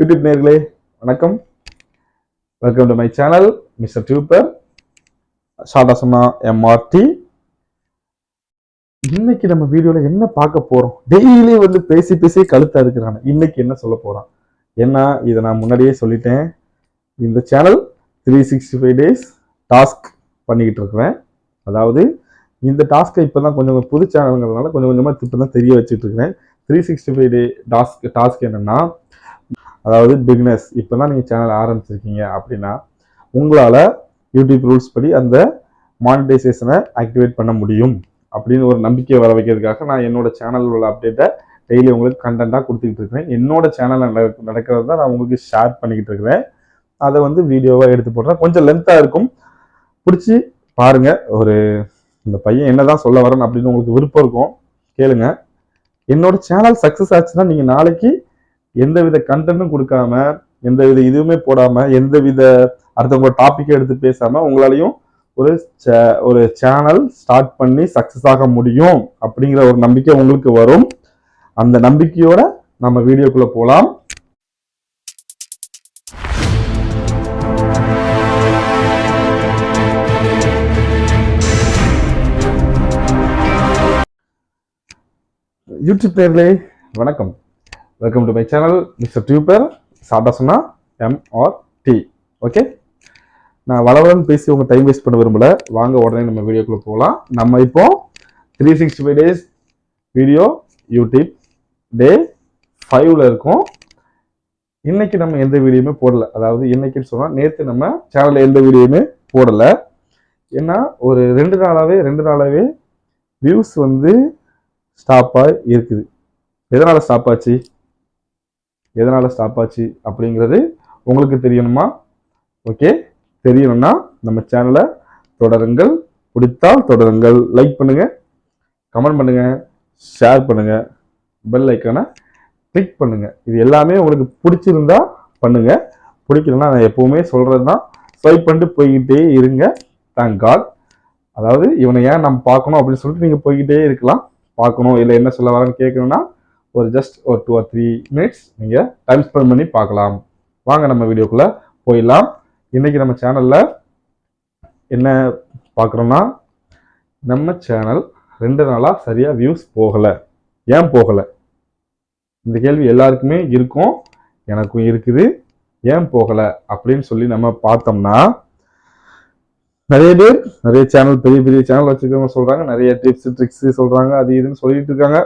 YouTube நேர்களே வணக்கம். Welcome to my channel mister tuber ஷார்ட்டா சொன்னா எம்ஆர்டி இன்னைக்கு நம்ம வீடியோவில் என்ன பார்க்க போகிறோம் டெய்லி வந்து பேசி பேசி கழுத்தா இருக்கிறாங்க. இன்னைக்கு என்ன சொல்ல போகிறான் ஏன்னா இதை நான் முன்னாடியே சொல்லிட்டேன். இந்த channel three sixty five days task பண்ணிக்கிட்டு இருக்கிறேன். அதாவது இந்த டாஸ்க்கை இப்போ தான் கொஞ்சம் புது சேனலுங்கிறதுனால கொஞ்சம் கொஞ்சமாக இப்போ தான் தெரிய வச்சுட்டு இருக்கிறேன். Three sixty five day task task என்னென்னா அதாவது பிக்னஸ் இப்போ தான் நீங்கள் சேனல் ஆரம்பிச்சிருக்கீங்க அப்படின்னா உங்களால் யூடியூப் ரூல்ஸ் படி அந்த மானிட்டைசேஷனை ஆக்டிவேட் பண்ண முடியும் அப்படின்னு ஒரு நம்பிக்கையை வர வைக்கிறதுக்காக நான் என்னோட சேனல் உள்ள அப்டேட்டை டெய்லி உங்களுக்கு கண்டென்ட்டாக கொடுத்துக்கிட்டு இருக்கிறேன். என்னோட சேனலில் நடக்கிறது தான் நான் உங்களுக்கு ஷேர் பண்ணிக்கிட்டு இருக்கிறேன். அதை வந்து வீடியோவாக எடுத்து போடுறேன். கொஞ்சம் லென்த்தாக இருக்கும். பிடிச்சி பாருங்கள் ஒரு இந்த பையன் என்னதான் சொல்ல வரேன் அப்படின்னு உங்களுக்கு விருப்பம் இருக்கும் கேளுங்க. என்னோட சேனல் சக்ஸஸ் ஆச்சுன்னா நீங்கள் நாளைக்கு எந்தவித கண்டென்ட்டும் கொடுக்காம எந்தவித இதுவுமே போடாம எந்தவித அடுத்தவங்க டாபிக்கை எடுத்து பேசாம உங்களாலையும் ஒரு ஒரு சேனல் ஸ்டார்ட் பண்ணி சக்ஸஸ் ஆக முடியும் அப்படிங்கிற ஒரு நம்பிக்கை உங்களுக்கு வரும். அந்த நம்பிக்கையோட நம்ம வீடியோக்குள்ள போகலாம் யூடியூப் நேர்களே வணக்கம். Welcome to my channel mister tuber சாப்பிட்டா சொன்னா எம்ஆர் டி ஓகே நான் வளவலன்னு பேசி உங்க டைம் வேஸ்ட் பண்ண விரும்பல. வாங்க உடனே நம்ம வீடியோக்குள்ள போகலாம். நம்ம இப்போ three sixty five days video YouTube day ஃபைவ்ல இருக்கும். இன்னைக்கு நம்ம எந்த வீடியோமே போடல. அதாவது இன்னைக்குன்னு சொன்னா நேற்று நம்ம சேனல்ல எந்த வீடியோமே போடல. ஏன்னா ஒரு ரெண்டு நாளாவே ரெண்டு நாளாவே வியூஸ் வந்து ஸ்டாப்பாக இருக்குது. எதனால் ஸ்டாப் ஆச்சு? எதனால் ஸ்டாப் ஆச்சு அப்படிங்கிறது உங்களுக்கு தெரியணுமா? ஓகே தெரியணும்னா நம்ம சேனலை தொடருங்கள். பிடித்தால் தொடருங்கள். லைக் பண்ணுங்கள் கமெண்ட் பண்ணுங்கள் ஷேர் பண்ணுங்கள் பெல் ஐக்கானை கிளிக் பண்ணுங்கள் இது எல்லாமே உங்களுக்கு பிடிச்சிருந்தா பண்ணுங்கள் பிடிக்கலன்னா நான் எப்போவுமே சொல்கிறது தான் ஸ்வைப் பண்ணிட்டு போய்கிட்டே இருங்க. தேங்க் காட் அதாவது இவனை ஏன் நம்ம பார்க்கணும் அப்படின்னு சொல்லிட்டு நீங்கள் போய்கிட்டே இருக்கலாம். பார்க்கணும். இல்லை என்ன சொல்ல வரேன்னு கேட்கணும்னா ஒரு ஜஸ்ட் ஒரு டூ ஆர் த்ரீ மினிட்ஸ் நீங்கள் டைம் ஸ்பெண்ட் பண்ணி பார்க்கலாம். வாங்க நம்ம வீடியோக்குள்ளே போயிடலாம். இன்றைக்கி நம்ம சேனலில் என்ன பார்க்குறோன்னா நம்ம சேனல் ரெண்டு நாளாக சரியாக வியூஸ் போகலை. ஏன் போகலை? இந்த கேள்வி எல்லாருக்குமே இருக்கும் எனக்கும் இருக்குது. ஏன் போகலை? அப்படின்னு சொல்லி நம்ம பார்த்தோம்னா நிறைய பேர் நிறைய சேனல் பெரிய பெரிய சேனல் வச்சுருக்கவங்க சொல்கிறாங்க நிறைய டிப்ஸ் ட்ரிக்ஸு சொல்கிறாங்க அது இதுன்னு சொல்லிட்டு இருக்காங்க.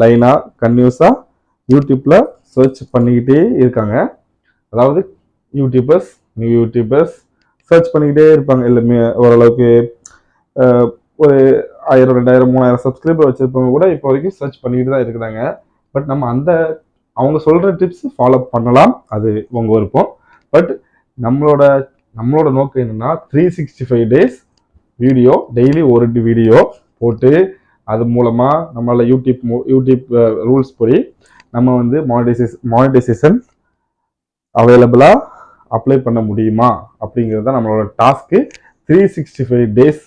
லைனா கன்யூஸா யூடியூப்ல சர்ச் பண்ணிக்கிட்டே இருக்காங்க. அதாவது யூடியூபர்ஸ் நியூ யூடியூபர்ஸ் சர்ச் பண்ணிக்கிட்டே இருப்பாங்க. எல்லாமே ஓரளவுக்கு ஒரு ஆயிரம் ரெண்டாயிரம் மூணாயிரம் சப்ஸ்கிரைபர் வச்சிருப்பவங்க கூட இப்போ வரைக்கும் சர்ச் பண்ணிக்கிட்டு தான் இருக்கிறாங்க. பட் நம்ம அந்த அவங்க சொல்ற டிப்ஸ் ஃபாலோ பண்ணலாம். அது உங்க விருப்பம். பட் நம்மளோட நம்மளோட நோக்கம் என்னன்னா three sixty five days video daily ஒரு வீடியோ போட்டு அது மூலமாக நம்மளால் யூடியூப் யூடியூப் ரூல்ஸ் படி நம்ம வந்து மானிட்டைசேஷன் மானிட்டைசேஷன் அவைலபிளாக அப்ளை பண்ண முடியுமா? அப்படிங்கிறது தான் நம்மளோட task three sixty five days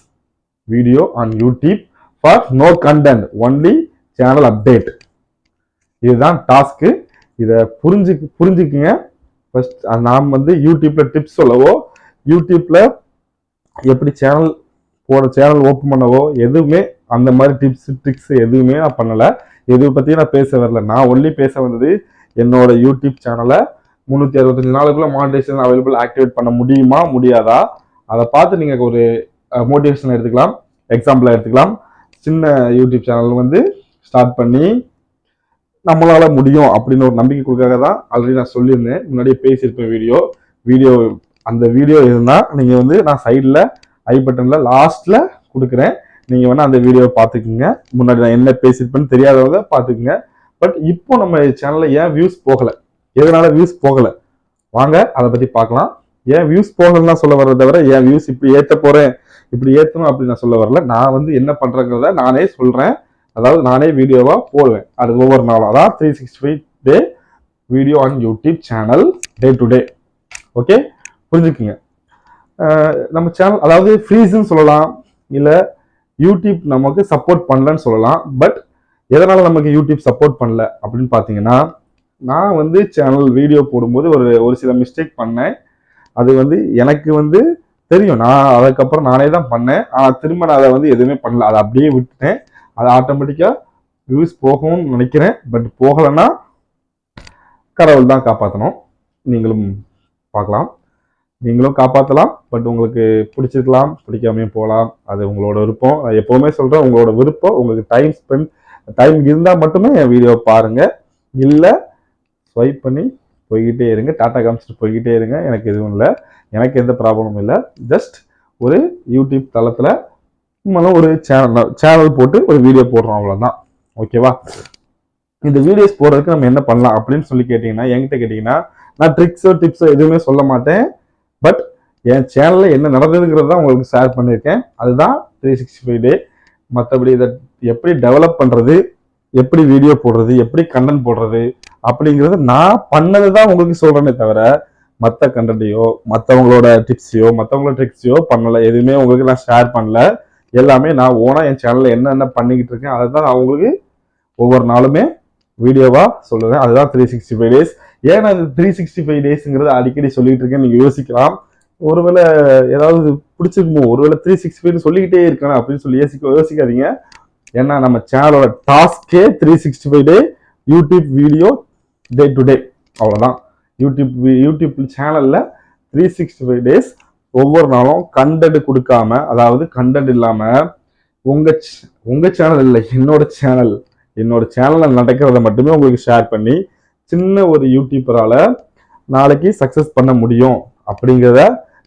video on YouTube for no content only channel update இதுதான் டாஸ்க்கு இதை புரிஞ்சு புரிஞ்சுக்குங்க. ஃபஸ்ட் நாம் வந்து யூடியூப்பில் டிப்ஸ் சொல்லவோ யூடியூப்பில் எப்படி சேனல் போட சேனல் ஓப்பன் பண்ணவோ எதுவுமே அந்த மாதிரி டிப்ஸ் ட்ரிக்ஸ் எதுவுமே நான் பண்ணலை. எது பற்றியும் நான் பேச வரல. நான் ஒன்லி பேச வந்தது என்னோட யூடியூப் சேனலை முந்நூற்றி அறுபத்தஞ்சு நாளுக்குள்ள மானிட்டேஷன் அவைலபிள் ஆக்டிவேட் பண்ண முடியுமா முடியாதா? அதை பார்த்து நீங்கள் ஒரு மோட்டிவேஷன் எடுத்துக்கலாம். எக்ஸாம்பிளாக எடுத்துக்கலாம். சின்ன யூடியூப் சேனல் வந்து ஸ்டார்ட் பண்ணி நம்மளால் முடியும் அப்படின்னு ஒரு நம்பிக்கை கொடுக்காக தான் ஆல்ரெடி நான் சொல்லியிருந்தேன். முன்னாடியே பேசியிருப்பேன் வீடியோ வீடியோ அந்த வீடியோ இருந்தால் நீங்கள் வந்து நான் சைடில் ஐ பட்டனில் லாஸ்ட்டில் கொடுக்குறேன். நீங்கள் வேணால் அந்த வீடியோவை பார்த்துக்குங்க. முன்னாடி நான் என்ன பேசியிருப்பேன்னு தெரியாதவங்க பார்த்துக்குங்க. பட் இப்போ நம்ம சேனலில் ஏன் வியூஸ் போகலை? எதனால வியூஸ் போகலை? வாங்க அதை பற்றி பார்க்கலாம். ஏன் வியூஸ் போகலன்னா சொல்ல வர்றத தவிர ஏன் வியூஸ் இப்படி ஏற்ற போகிறேன் இப்படி ஏற்றணும் அப்படின்னு நான் சொல்ல வரல. நான் வந்து என்ன பண்ணுறேங்கிறத நானே சொல்கிறேன் அதாவது நானே வீடியோவாக போடுவேன். அது ஒவ்வொரு நாளும். அதான் three sixty five day video on YouTube channel day to day okay புரிஞ்சுக்குங்க நம்ம சேனல் அதாவது ஃப்ரீஸ்ன்னு சொல்லலாம். இல்லை யூடியூப் நமக்கு சப்போர்ட் பண்ணலன்னு சொல்லலாம். பட் எதனால் நமக்கு யூடியூப் சப்போர்ட் பண்ணல அப்படின்னு பார்த்தீங்கன்னா நான் வந்து சேனல் வீடியோ போடும்போது ஒரு ஒரு சில மிஸ்டேக் பண்ணேன். அது வந்து எனக்கு வந்து தெரியும். நான் அதுக்கப்புறம் நானே தான் பண்ணேன். ஆனால் திரும்ப நான் அதை வந்து எதுவுமே பண்ணல. அதை அப்படியே விட்டுட்டேன். அது ஆட்டோமேட்டிக்காக வியூஸ் போகும்னு நினைக்கிறேன். பட் போகலைன்னா கடவுள் தான் காப்பாற்றணும் நீங்களும் பார்க்கலாம். நீங்களும் காப்பாற்றலாம் பட் உங்களுக்கு பிடிச்சிருக்கலாம் பிடிக்காமையும் போகலாம். அது உங்களோட விருப்பம். நான் எப்போவுமே சொல்கிறேன் உங்களோட விருப்பம் உங்களுக்கு டைம் ஸ்பெண்ட் டைம் இருந்தால் மட்டுமே என் வீடியோ பாருங்கள் இல்லை ஸ்வைப் பண்ணி போய்கிட்டே இருங்க. டாட்டா காமிச்சிட்டு போய்கிட்டே இருங்க. எனக்கு எதுவும் இல்லை. எனக்கு எந்த ப்ராப்ளமும் இல்லை. ஜஸ்ட் ஒரு யூடியூப் தளத்தில் நம்மளும் ஒரு சேனல் சேனல் போட்டு ஒரு வீடியோ போடுறோம் அவ்வளோதான் ஓகேவா இந்த வீடியோஸ் போடுறதுக்கு நம்ம என்ன பண்ணலாம் அப்படின்னு சொல்லி கேட்டிங்கன்னா என்கிட்ட கேட்டிங்கன்னா நான் ட்ரிக்ஸோ டிப்ஸோ எதுவுமே சொல்ல மாட்டேன். பட் என் சேனலில் என்ன நடந்ததுங்கிறது தான் உங்களுக்கு ஷேர் பண்ணியிருக்கேன். அதுதான் த்ரீ சிக்ஸ்டி ஃபைவ் டே மற்றபடி இதை எப்படி டெவலப் பண்ணுறது எப்படி வீடியோ போடுறது எப்படி கண்டென்ட் போடுறது அப்படிங்கிறது நான் பண்ணது தான் உங்களுக்கு சொல்கிறேனே தவிர மற்ற கண்டென்ட்டையோ மற்றவங்களோட டிப்ஸையோ மற்றவங்களோட ட்ரிக்ஸையோ பண்ணலை. எதுவுமே உங்களுக்கு நான் ஷேர் பண்ணல. எல்லாமே நான் ஓனாக என் சேனலில் என்னென்ன பண்ணிக்கிட்டு இருக்கேன் அதை தான் நான் உங்களுக்கு ஒவ்வொரு நாளுமே வீடியோவாக சொல்லுவேன். அதுதான் த்ரீ சிக்ஸ்டி ஃபைவ் டேஸ் ஏன் அது த்ரீ சிக்ஸ்டி ஃபைவ் டேஸுங்கிறத அடிக்கடி சொல்லிட்டு இருக்கேன். நீங்கள் யோசிக்கலாம். ஒருவேளை ஏதாவது பிடிச்சிருக்குமோ ஒருவேளை த்ரீ சிக்ஸ்டி ஃபைவ்னு சொல்லிக்கிட்டே இருக்கணும் அப்படின்னு சொல்லி யோசிக்க யோசிக்காதீங்க. ஏன்னா நம்ம சேனலோட டாஸ்கே three sixty five day YouTube video day to day அவ்வளோதான் யூடியூப் யூடியூப் சேனலில் த்ரீ சிக்ஸ்டி ஃபைவ் டேஸ் ஒவ்வொரு நாளும் கண்டென்ட் கொடுக்காம அதாவது கண்டென்ட் இல்லாமல் உங்கள் உங்கள் சேனல் இல்லை என்னோட சேனல் என்னோட சேனலில் நடக்கிறத மட்டுமே உங்களுக்கு ஷேர் பண்ணி சின்ன ஒரு யூடியூபரால் நாளைக்கு சக்ஸஸ் பண்ண முடியும் அப்படிங்கிறத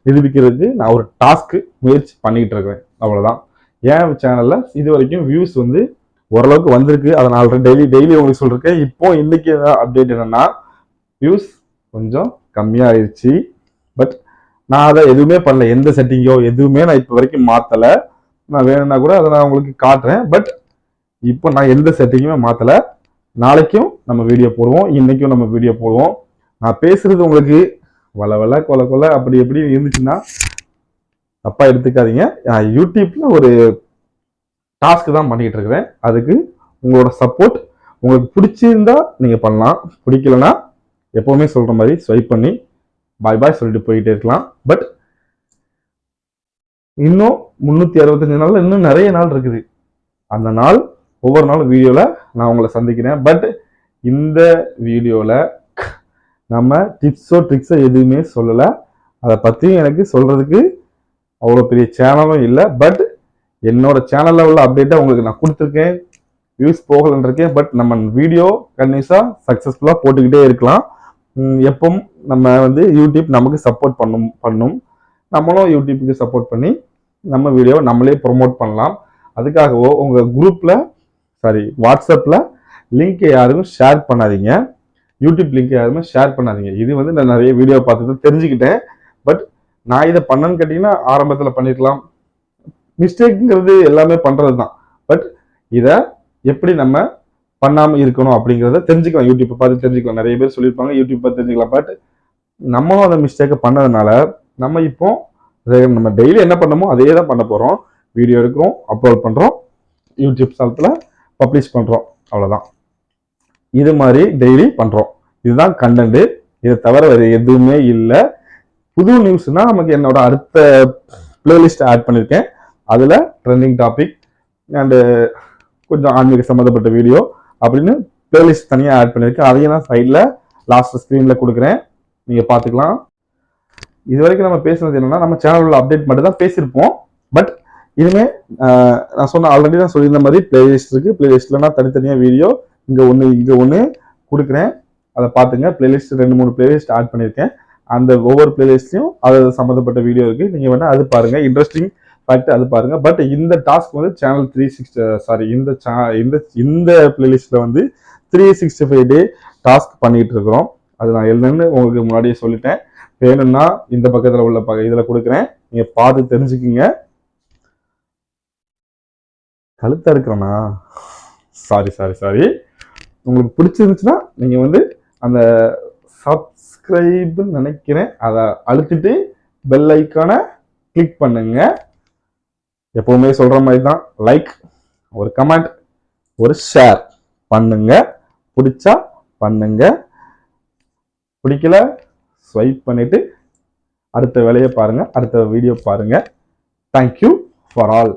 நிரூபிக்கிறதுக்கு நான் ஒரு டாஸ்க்கு முயற்சி பண்ணிக்கிட்டு இருக்கிறேன். அவ்வளோதான் ஏன் சேனலில் இது வரைக்கும் வியூஸ் வந்து ஓரளவுக்கு வந்திருக்கு. அதை நான் டெய்லி டெய்லி உங்களுக்கு சொல்லியிருக்கேன் இப்போ இன்றைக்கி அப்டேட் என்னென்னா வியூஸ் கொஞ்சம் கம்மியாயிருச்சு. பட் நான் அதை எதுவுமே பண்ணல. எந்த செட்டிங்கோ எதுவுமே நான் இப்போ வரைக்கும் மாற்றலை நான் வேணும்னா கூட அதை நான் உங்களுக்கு காட்டுறேன். பட் இப்போ நான் எந்த செட்டிங்குமே மாற்றலை நாளைக்கும் நம்ம வீடியோ போடுவோம். இன்னைக்கும் நம்ம வீடியோ போடுவோம். நான் பேசுறது உங்களுக்கு வள வள கொல கொல அப்படி எப்படி இருந்துச்சுன்னா தப்பா எடுத்துக்காதீங்க. நான் யூடியூப்ல ஒரு டாஸ்க் தான் பண்ணிக்கிட்டு இருக்கிறேன். அதுக்கு உங்களோட சப்போர்ட் உங்களுக்கு பிடிச்சிருந்தா நீங்கள் பண்ணலாம். பிடிக்கலனா எப்போவுமே சொல்கிற மாதிரி ஸ்வைப் பண்ணி பாய் பாய் சொல்லிட்டு போயிட்டே இருக்கலாம். பட் இன்னும் முந்நூற்றி அறுபத்தஞ்சு நாளில் இன்னும் நிறைய நாள் இருக்குது. அந்த நாள் ஒவ்வொரு நாளும் வீடியோவில் நான் உங்களை சந்திக்கிறேன். பட் இந்த வீடியோவில் நம்ம டிப்ஸோ ட்ரிக்ஸோ எதுவுமே சொல்லலை. அதை பற்றி எனக்கு சொல்கிறதுக்கு அவ்வளோ பெரிய சேனலும் இல்லை. பட் என்னோட சேனலில் உள்ள அப்டேட்டை உங்களுக்கு நான் கொடுத்துருக்கேன். வியூஸ் போகலன்றிருக்கேன் பட் நம்ம வீடியோ கண்டினியூஸாக சக்ஸஸ்ஃபுல்லாக போட்டுக்கிட்டே இருக்கலாம். எப்பவும் நம்ம வந்து யூடியூப் நமக்கு சப்போர்ட் பண்ணும் பண்ணும். நம்மளும் யூடியூப்புக்கு சப்போர்ட் பண்ணி நம்ம வீடியோவை நம்மளே ப்ரொமோட் பண்ணலாம். அதுக்காகவோ உங்கள் குரூப்பில் சாரி வாட்ஸ்அப்பில் லிங்க் யாருக்கும் ஷேர் பண்ணாதீங்க. யூடியூப் லிங்க் யாருமே ஷேர் பண்ணாதீங்க. இது வந்து நான் நிறைய வீடியோ பார்த்துட்டு தெரிஞ்சுக்கிட்டேன். பட் நான் இதை பண்ணேன்னு கேட்டிங்கன்னா ஆரம்பத்தில் பண்ணிருக்கலாம். மிஸ்டேக்குங்கிறது எல்லாமே பண்ணுறது தான் பட் இதை எப்படி நம்ம பண்ணாமல் இருக்கணும் அப்படிங்கிறத தெரிஞ்சுக்கலாம். யூடியூப்பை பார்த்து தெரிஞ்சுக்கலாம். நிறைய பேர் சொல்லியிருப்பாங்க யூடியூப் பார்த்து தெரிஞ்சுக்கலாம். பட் நம்மளும் அந்த மிஸ்டேக்கை பண்ணதுனால நம்ம இப்போ நம்ம டெய்லி என்ன பண்ணமோ அதே தான் பண்ண போகிறோம் வீடியோ எடுக்கிறோம் அப்லோட் பண்ணுறோம் யூடியூப் தளத்தில் பப்ளிஷ் பண்ணுறோம் அவ்வளோதான் இது மாதிரி டெய்லி பண்ணுறோம் இதுதான் கண்டென்ட்டு இதை தவிர வேறு எதுவுமே இல்லை. புது நியூஸ்னால் நமக்கு என்னோட அடுத்த பிளேலிஸ்ட் ஆட் பண்ணியிருக்கேன் அதில் ட்ரெண்டிங் டாபிக் அண்டு கொஞ்சம் ஆன்மீக சம்மந்தப்பட்ட வீடியோ அப்படின்னு பிளேலிஸ்ட் தனியாக ஆட் பண்ணியிருக்கேன் அதையும் நான் சைடில் லாஸ்ட் ஸ்க்ரீனில் கொடுக்குறேன். நீங்கள் பார்த்துக்கலாம். இது வரைக்கும் நம்ம பேசுனது என்னென்னா நம்ம சேனலில் அப்டேட் மட்டும் தான் பேசியிருப்போம். பட் இனிமே நான் சொன்ன ஆல்ரெடி தான் சொல்லியிருந்த மாதிரி பிளேலிஸ்ட் இருக்கு. பிளேலிஸ்ட்ல நான் தனித்தனியாக வீடியோ இங்கே ஒன்று இங்கே ஒன்று கொடுக்குறேன். அதை பார்த்துங்க. பிளேலிஸ்ட் ரெண்டு மூணு பிளேலிஸ்ட் ஆட் பண்ணியிருக்கேன். அந்த ஒவ்வொரு பிளேலிஸ்ட்லையும் அது சம்மந்தப்பட்ட வீடியோ இருக்கு. நீங்கள் வேணால் அது பாருங்க. இன்ட்ரெஸ்டிங் ஃபேக்ட் அது பாருங்க. பட் இந்த டாஸ்க் வந்து சேனல் த்ரீ சிக்ஸ்டி சாரி இந்த சே இந்த இந்த பிளேலிஸ்ட்ல வந்து three sixty five day task பண்ணிட்டு இருக்கிறோம். அது நான் என்னன்னு உங்களுக்கு முன்னாடியே சொல்லிட்டேன். வேணும்னா இந்த பக்கத்தில் உள்ள பக்க இதில் கொடுக்குறேன். நீங்கள் பார்த்து தெரிஞ்சுக்குங்க. கழுத்தா இருக்கிறேண்ணா சாரி சாரி சாரி உங்களுக்கு பிடிச்சிருந்துச்சுன்னா நீங்கள் வந்து அந்த சப்ஸ்கிரைப்னு நினைக்கிறேன். அதை அழுத்திட்டு பெல் ஐக்கானை கிளிக் பண்ணுங்க. எப்பவுமே சொல்கிற மாதிரி தான் லைக் ஒரு கமெண்ட் ஒரு ஷேர் பண்ணுங்க. பிடிச்சா பண்ணுங்க. பிடிக்கல ஸ்வைப் பண்ணிவிட்டு அடுத்த வேலையை பாருங்கள் அடுத்த வீடியோ பாருங்கள் தேங்க்யூ ஃபார் ஆல்